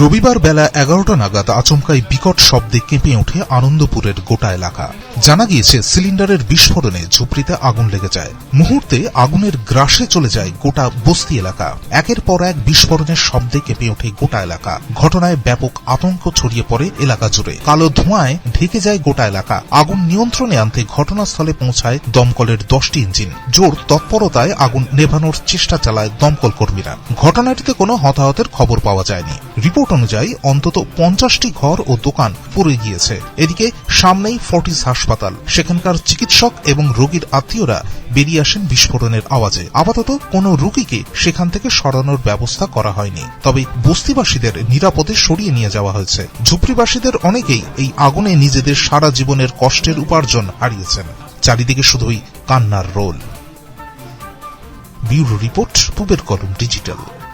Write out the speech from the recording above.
রবিবার বেলা এগারোটা নাগাদ আচমকাই বিকট শব্দে কেঁপে ওঠে আনন্দপুরের গোটা এলাকা। জানা গিয়েছে, সিলিন্ডারের বিস্ফোরণে ঝুপড়িতে আগুন লেগে যায়। মুহূর্তে আগুনের গ্রাসে চলে যায় গোটা বস্তি এলাকা। একের পর এক বিস্ফোরণের শব্দে কেঁপে ওঠে গোটা এলাকা। ঘটনায় ব্যাপক আতঙ্ক ছড়িয়ে পড়ে এলাকা জুড়ে। কালো ধোঁয়ায় ঢেকে যায় গোটা এলাকা। আগুন নিয়ন্ত্রণে আনতে ঘটনাস্থলে পৌঁছায় দমকলের দশটি ইঞ্জিন। জোর তৎপরতায় আগুন নেভানোর চেষ্টা চালায় দমকল কর্মীরা। ঘটনাটিতে কোনো হতাহতের খবর পাওয়া যায়নি। রিপোর্ট অনুযায়ী অন্তত পঞ্চাশটি ঘর ও দোকান পড়ে গিয়েছে। এদিকে সামনেই ফর্টিস হাসপাতাল। সেখানকার চিকিৎসক এবং রোগীর আত্মীয়রা বেরিয়ে আসেন বিস্ফোরণের আওয়াজে। আপাতত কোনো রোগীকে সেখান থেকে সরানোর ব্যবস্থা করা হয়নি। তবে বস্তিবাসীদের নিরাপদে সরিয়ে নিয়ে যাওয়া হয়েছে। ঝুপড়িবাসীদের অনেকেই এই আগুনে নিজেদের সারা জীবনের কষ্টের উপার্জন হারিয়েছেন। চারিদিকে শুধুই কান্নার রোল। ব্যুরো রিপোর্ট, পুবের কলম ডিজিটাল।